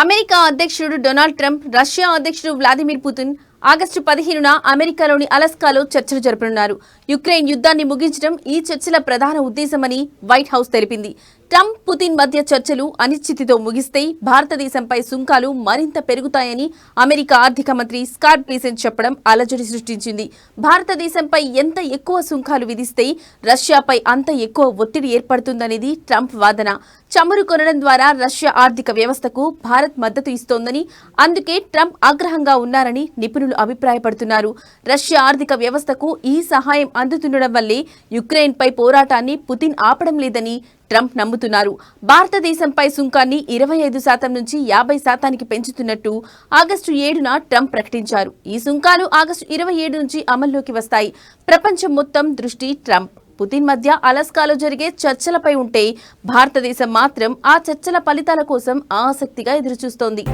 America అధ్యక్షుడు Donald Trump Russia అధ్యక్షుడు Vladimir Putin August పదిహేనున అమెరికాలోని అలస్కాలో చర్చలు జరపనున్నారు. యుక్రెయిన్ యుద్ధాన్ని ముగించడం ఈ చర్చల ప్రధాన ఉద్దేశమని వైట్ హౌస్ తెలిపింది. ట్రంప్ పుతిన్ మధ్య చర్చలు అనిశ్చితితో ముగిస్తే భారతదేశంపై సుంకాలు మరింత పెరుగుతాయని అమెరికా ఆర్థిక మంత్రి స్కాట్ బేసెన్ చెప్పడం అలజడి సృష్టించింది. భారతదేశంపై ఎంత ఎక్కువ సుంకాలు విధిస్తే రష్యాపై అంత ఎక్కువ ఒత్తిడి ఏర్పడుతుందనేది ట్రంప్ వాదన. చమురు కొనడం ద్వారా రష్యా ఆర్థిక వ్యవస్థకు భారత్ మద్దతు ఇస్తోందని అందుకే ట్రంప్ ఆగ్రహంగా ఉన్నారని నిపుణులు అభిప్రాయపడుతున్నారు. రష్యా ఆర్థిక వ్యవస్థకు ఈ సహాయం అందుతుండడం వల్లే యుక్రెయిన్పై పోరాటాన్ని పుతిన్ ఆపడం లేదని ట్రంప్ నమ్ముతున్నారు. భారతదేశంపై సుంకాన్ని ఇరవై ఐదు శాతం నుంచి యాభై శాతానికి పెంచుతున్నట్టు ఆగస్టు ఏడున ట్రంప్ ప్రకటించారు. ఈ సుంకాలు ఆగస్టు ఇరవై ఏడు నుంచి అమల్లోకి వస్తాయి. ప్రపంచం మొత్తం దృష్టి ట్రంప్. పుతిన్ మధ్య అలస్కాలో జరిగే చర్చలపై ఉంటే భారతదేశం మాత్రం ఆ చర్చల ఫలితాల కోసం ఆసక్తిగా ఎదురుచూస్తోంది.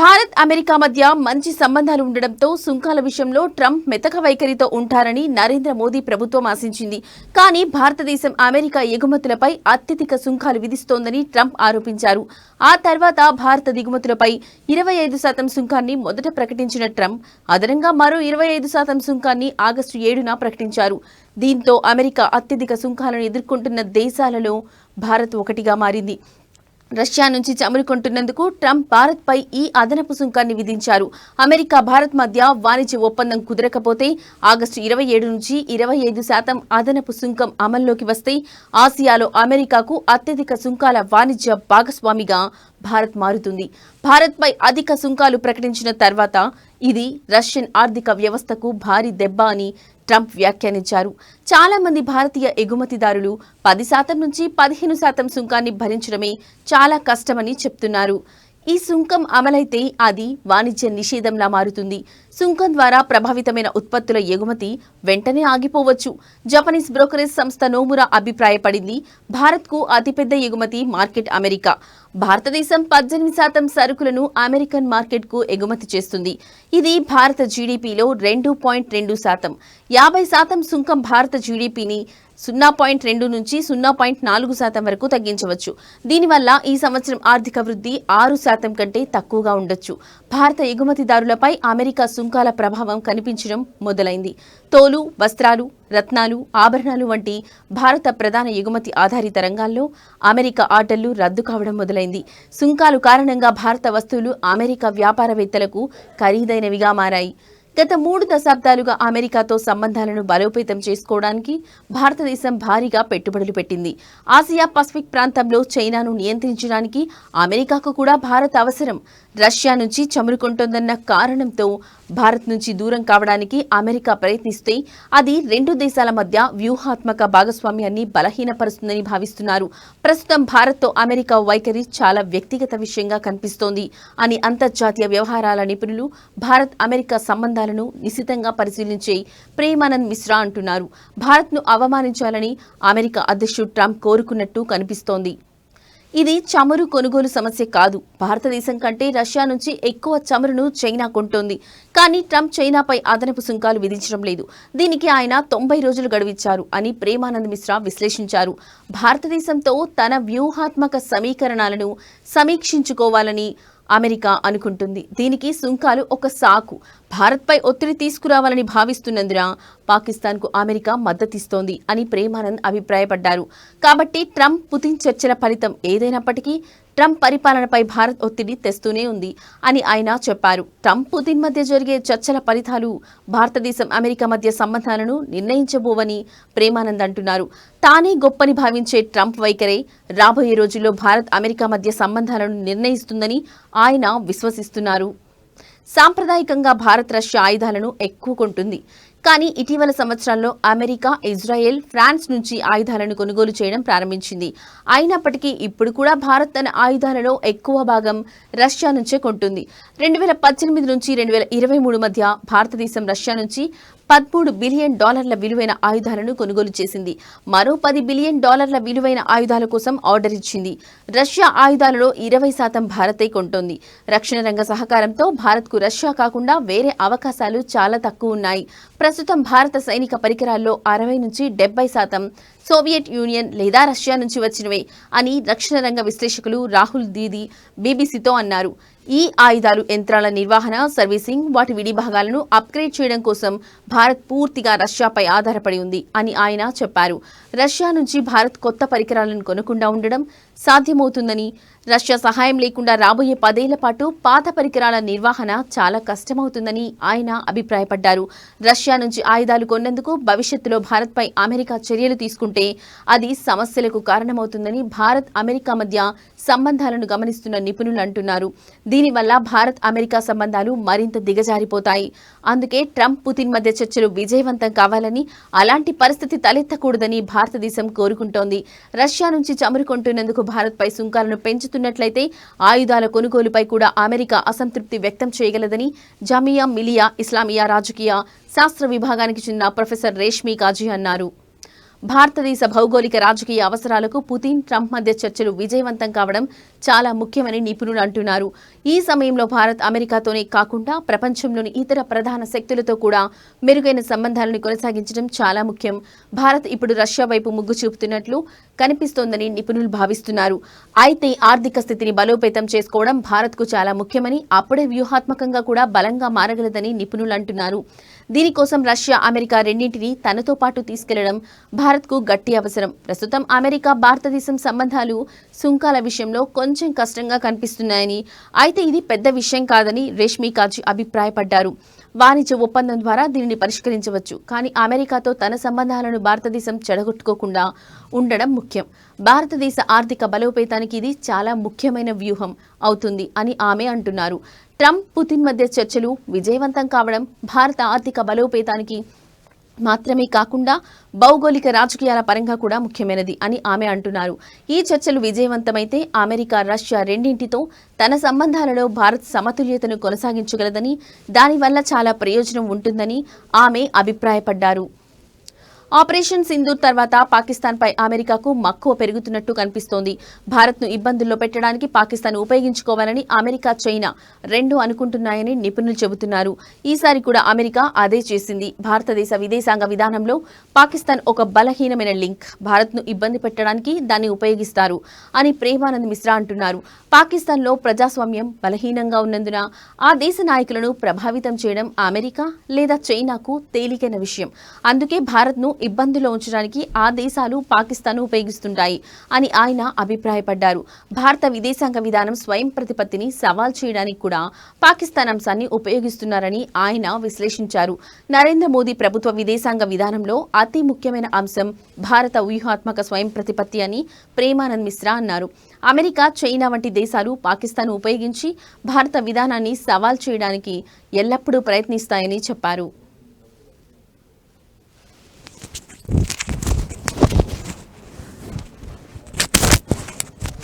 భారత్ అమెరికా మధ్య మంచి సంబంధాలు ఉండడంతో సుంకాల విషయంలో ట్రంప్ మెతక వైఖరితో ఉంటారని నరేంద్ర మోదీ ప్రభుత్వం ఆశించింది. కానీ భారతదేశం అమెరికా ఎగుమతులపై అత్యధిక సుంకాలు విధిస్తోందని ట్రంప్ ఆరోపించారు. ఆ తర్వాత భారత దిగుమతులపై ఇరవై ఐదు శాతం సుంకాన్ని మొదట ప్రకటించిన ట్రంప్ అదనంగా మరో ఇరవై ఐదు శాతం సుంకాన్ని ఆగస్టు ఏడున ప్రకటించారు. దీంతో అమెరికా అత్యధిక సుంకాలను ఎదుర్కొంటున్న దేశాలలో భారత్ ఒకటిగా మారింది. రష్యా నుంచి చమురు కొంటున్నందుకు ట్రంప్ భారత్పై ఈ అదనపు సుంకాన్ని విధించారు. అమెరికా భారత్ మధ్య వాణిజ్య ఒప్పందం కుదరకపోతే ఆగస్టు ఇరవై ఏడు నుంచి ఇరవై ఐదు శాతం అదనపు సుంకం అమల్లోకి వస్తే ఆసియాలో అమెరికాకు అత్యధిక సుంకాల వాణిజ్య భాగస్వామిగా భారత్ మారుతుంది. భారత్పై అధిక సుంకాలు ప్రకటించిన తర్వాత ఇది రష్యన్ ఆర్థిక వ్యవస్థకు భారీ దెబ్బ అని ట్రంప్ వ్యాఖ్యానించారు. చాలా మంది భారతీయ ఎగుమతిదారులు పది శాతం నుంచి పదిహేను శాతం సుంకాన్ని భరించడమే చాలా కష్టమని చెప్తున్నారు. ఈ సుంకం అమలైతే అది వాణిజ్య నిషేధంలా మారుతుంది. సుంకం ద్వారా ప్రభావితమైన ఉత్పత్తుల ఎగుమతి వెంటనే ఆగిపోవచ్చు. జపనీస్ బ్రోకరేజ్ సంస్థ నోమురా అభిప్రాయపడింది. భారత్కు అతిపెద్ద ఎగుమతి మార్కెట్ అమెరికా. భారతదేశం పద్దెనిమిది శాతం సరుకులను అమెరికన్ మార్కెట్కు ఎగుమతి చేస్తుంది. ఇది భారత జీడీపీలో రెండు పాయింట్ రెండు శాతం. యాభై శాతం సుంకం భారత జీడీపీని సున్నా పాయింట్ రెండు నుంచి సున్నా పాయింట్ నాలుగు శాతం వరకు తగ్గించవచ్చు. దీనివల్ల ఈ సంవత్సరం ఆర్థిక వృద్ధి ఆరు శాతం కంటే తక్కువగా ఉండొచ్చు. భారత ఎగుమతిదారులపై అమెరికా సుంకాల ప్రభావం కనిపించడం మొదలైంది. తోలు వస్త్రాలు రత్నాలు ఆభరణాలు వంటి భారత ప్రధాన ఎగుమతి ఆధారిత రంగాల్లో అమెరికా ఆటలు రద్దు కావడం మొదలైంది. సుంకాలు కారణంగా భారత వస్తువులు అమెరికా వ్యాపారవేత్తలకు ఖరీదైనవిగా మారాయి. గత మూడు దశాబ్దాలుగా అమెరికాతో సంబంధాలను బలోపేతం చేసుకోవడానికి భారతదేశం భారీగా పెట్టుబడులు పెట్టింది. ఆసియా పసిఫిక్ ప్రాంతంలో చైనాను నియంత్రించడానికి అమెరికాకు కూడా భారత్ అవసరం. రష్యా నుంచి చమురుకుంటోందన్న కారణంతో భారత్ నుంచి దూరం కావడానికి అమెరికా ప్రయత్నిస్తే అది రెండు దేశాల మధ్య వ్యూహాత్మక భాగస్వామ్యాన్ని బలహీనపరుస్తుందని భావిస్తున్నారు. ప్రస్తుతం భారత్తో అమెరికా వైఖరి చాలా వ్యక్తిగత విషయంగా కనిపిస్తోంది అని అంతర్జాతీయ వ్యవహారాల నిపుణులు భారత్ అమెరికా సంబంధాలను నిశితంగా పరిశీలించే ప్రేమానంద్ మిశ్రా అంటున్నారు. భారత్ను అవమానించాలని అమెరికా అధ్యక్షుడు ట్రంప్ కోరుకున్నట్టు కనిపిస్తోంది. ఇది చమురు కొనుగోలు సమస్య కాదు. భారతదేశం కంటే రష్యా నుంచి ఎక్కువ చమురును చైనా కొంటోంది. కానీ ట్రంప్ చైనాపై అదనపు సుంకాలు విధించడం లేదు. దీనికి ఆయన తొంభై రోజులు గడువిచ్చారు అని ప్రేమానంద్ మిశ్రా విశ్లేషించారు. భారతదేశంతో తన వ్యూహాత్మక సమీకరణాలను సమీక్షించుకోవాలని అమెరికా అనుకుంటుంది. దీనికి సుంకాలు ఒక సాకు. భారత్పై ఒత్తిడి తీసుకురావాలని భావిస్తున్నందున పాకిస్తాన్కు అమెరికా మద్దతిస్తోంది అని ప్రేమానంద్ అభిప్రాయపడ్డారు. కాబట్టి ట్రంప్ పుతిన్ చర్చల ఫలితం ఏదైనప్పటికీ ట్రంప్ పరిపాలనపై భారత్ ఒత్తిడి తెస్తూనే ఉంది అని ఆయన చెప్పారు. ట్రంప్ పుతిన్ మధ్య జరిగే చర్చల ఫలితాలు భారతదేశం అమెరికా మధ్య సంబంధాలను నిర్ణయించబోవని ప్రేమానంద్ అంటున్నారు. తానే గొప్పని భావించే ట్రంప్ వైఖరే రాబోయే రోజుల్లో భారత్ అమెరికా మధ్య సంబంధాలను నిర్ణయిస్తుందని ఆయన విశ్వసిస్తున్నారు. సాంప్రదాయకంగా భారత్ రష్యా ఆయుధాలను ఎక్కువ కొంటుంది. కానీ ఇటీవల సంవత్సరాల్లో అమెరికా ఇజ్రాయెల్ ఫ్రాన్స్ నుంచి ఆయుధాలను కొనుగోలు చేయడం ప్రారంభించింది. అయినప్పటికీ ఇప్పుడు కూడా భారత్ తన ఆయుధాలలో ఎక్కువ భాగం రష్యా నుంచే కొంటుంది. రెండు వేల పద్దెనిమిది నుంచి రెండు వేల ఇరవై మూడు మధ్య భారతదేశం రష్యా నుంచి పదమూడు బిలియన్ డాలర్ల విలువైన ఆయుధాలను కొనుగోలు చేసింది. మరో పది బిలియన్ డాలర్ల విలువైన ఆయుధాల కోసం ఆర్డర్ ఇచ్చింది. రష్యా ఆయుధాలలో ఇరవై శాతం భారతే కొంటోంది. రక్షణ రంగ సహకారంతో భారత్కు రష్యా కాకుండా వేరే అవకాశాలు చాలా తక్కువ ఉన్నాయి. ప్రస్తుతం భారత సైనిక పరికరాల్లో అరవై నుంచి డెబ్బై శాతం సోవియట్ యూనియన్ లేదా రష్యా నుంచి వచ్చినవే అని రక్షణ రంగ విశ్లేషకులు రాహుల్ దీది బీబీసీతో అన్నారు. ఈ ఆయుధాలు యంత్రాల నిర్వహణ సర్వీసింగ్ వాటి విడిభాగాలను అప్గ్రేడ్ చేయడం కోసం భారత్ పూర్తిగా రష్యాపై ఆధారపడి ఉంది అని ఆయన చెప్పారు. రష్యా నుంచి భారత్ కొత్త పరికరాలను కొనకుండా ఉండడం సాధ్యమవుతుందని రష్యా సహాయం లేకుండా రాబోయే పదేళ్ళ పాటు పాత పరికరాల నిర్వహణ చాలా కష్టమవుతుందని ఆయన అభిప్రాయపడ్డారు. రష్యా నుంచి ఆయుధాలు కొన్నందుకు భవిష్యత్తులో భారత్పై అమెరికా చర్యలు తీసుకుంటే అది సమస్యలకు కారణమవుతుందని భారత్ అమెరికా మధ్య సంబంధాలను గమనిస్తున్న నిపుణులు అంటున్నారు. దీనివల్ల భారత్ అమెరికా సంబంధాలు మరింత దిగజారిపోతాయి. అందుకే ట్రంప్ పుతిన్ మధ్య చర్చలు విజయవంతం కావాలని అలాంటి పరిస్థితి తలెత్తకూడదని భారతదేశం కోరుకుంటోంది. రష్యా నుంచి చమురు కొంటున్నందుకు భారత్పై సుంకాలను పెంచుతున్నట్లయితే ఆయుధాల కొనుగోలుపై కూడా అమెరికా అసంతృప్తి వ్యక్తం చేయగలదని జమియా మిలియా ఇస్లామియా రాజకీయ శాస్త్ర విభాగానికి చెందిన ప్రొఫెసర్ రేష్మి కాజీ అన్నారు. భారతదేశ భౌగోళిక రాజకీయ అవసరాలకు పుతిన్ ట్రంప్ మధ్య చర్చలు విజయవంతం కావడం చాలా ముఖ్యమని నిపుణులు అంటున్నారు. ఈ సమయంలో భారత్ అమెరికాతోనే కాకుండా ప్రపంచంలోని ఇతర ప్రధాన శక్తులతో కూడా మెరుగైన సంబంధాలను కొనసాగించడం చాలా ముఖ్యం. భారత్ ఇప్పుడు రష్యా వైపు మొగ్గు చూపుతున్నట్లు కనిపిస్తోందని నిపుణులు భావిస్తున్నారు. అయితే ఆర్థిక స్థితిని బలోపేతం చేసుకోవడం భారత్కు చాలా ముఖ్యమని అప్పుడే వ్యూహాత్మకంగా కూడా బలంగా మారగలదని నిపుణులు అంటున్నారు. దీనికోసం రష్యా అమెరికా రెండింటినీ తనతో పాటు తీసుకెళ్ళడం భారత్కు గట్టి అవసరం. ప్రస్తుతం అమెరికా భారతదేశం సంబంధాలు సుంకాల విషయంలో కొంచెం కష్టంగా కనిపిస్తున్నాయని. అయితే ఇది పెద్ద విషయం కాదని రేష్మి కాజీ అభిప్రాయపడ్డారు. వాణిజ్య ఒప్పందం ద్వారా దీనిని పరిష్కరించవచ్చు. కానీ అమెరికాతో తన సంబంధాలను భారతదేశం చెడగొట్టుకోకుండా ఉండడం ముఖ్యం. భారతదేశ ఆర్థిక బలోపేతానికి ఇది చాలా ముఖ్యమైన వ్యూహం అవుతుంది అని ఆమె అంటున్నారు. ట్రంప్ పుతిన్ మధ్య చర్చలు విజయవంతం కావడం భారత ఆర్థిక బలోపేతానికి మాత్రమే కాకుండా భౌగోళిక రాజకీయాల పరంగా కూడా ముఖ్యమైనది అని ఆమె అంటున్నారు. ఈ చర్చలు విజయవంతమైతే అమెరికా రష్యా రెండింటితో తన సంబంధాలలో భారత్ సమతుల్యతను కొనసాగించగలదని దానివల్ల చాలా ప్రయోజనం ఉంటుందని ఆమె అభిప్రాయపడ్డారు. ఆపరేషన్ సింధూర్ తర్వాత పాకిస్తాన్పై అమెరికాకు మక్కువ పెరుగుతున్నట్టు కనిపిస్తోంది. భారత్ను ఇబ్బందుల్లో పెట్టడానికి పాకిస్తాన్ ఉపయోగించుకోవాలని అమెరికా చైనా రెండు అనుకుంటున్నాయని నిపుణులు చెబుతున్నారు. ఈసారి కూడా అమెరికా అదే చేసింది. భారతదేశ విదేశాంగ విధానంలో పాకిస్తాన్ ఒక బలహీనమైన లింక్. భారత్ను ఇబ్బంది పెట్టడానికి దాన్ని ఉపయోగిస్తారు అని ప్రేమానంద్ మిశ్రా అంటున్నారు. పాకిస్తాన్లో ప్రజాస్వామ్యం బలహీనంగా ఉన్నందున ఆ దేశ నాయకులను ప్రభావితం చేయడం అమెరికా లేదా చైనాకు తేలికైన విషయం. అందుకే భారత్ను ఇబ్బందుల్లో ఉంచడానికి ఆ దేశాలు పాకిస్తాన్ ఉపయోగిస్తుంటాయి అని ఆయన అభిప్రాయపడ్డారు. భారత విదేశాంగ విధానం స్వయం ప్రతిపత్తిని సవాల్ చేయడానికి కూడా పాకిస్తాన్ అంశాన్ని ఉపయోగిస్తున్నారని ఆయన విశ్లేషించారు. నరేంద్ర మోదీ ప్రభుత్వ విదేశాంగ విధానంలో అతి ముఖ్యమైన అంశం భారత వ్యూహాత్మక స్వయం ప్రతిపత్తి అని ప్రేమానంద్ మిశ్రా అన్నారు. అమెరికా చైనా వంటి దేశాలు పాకిస్తాన్ ఉపయోగించి భారత విధానాన్ని సవాల్ చేయడానికి ఎల్లప్పుడూ ప్రయత్నిస్తాయని చెప్పారు.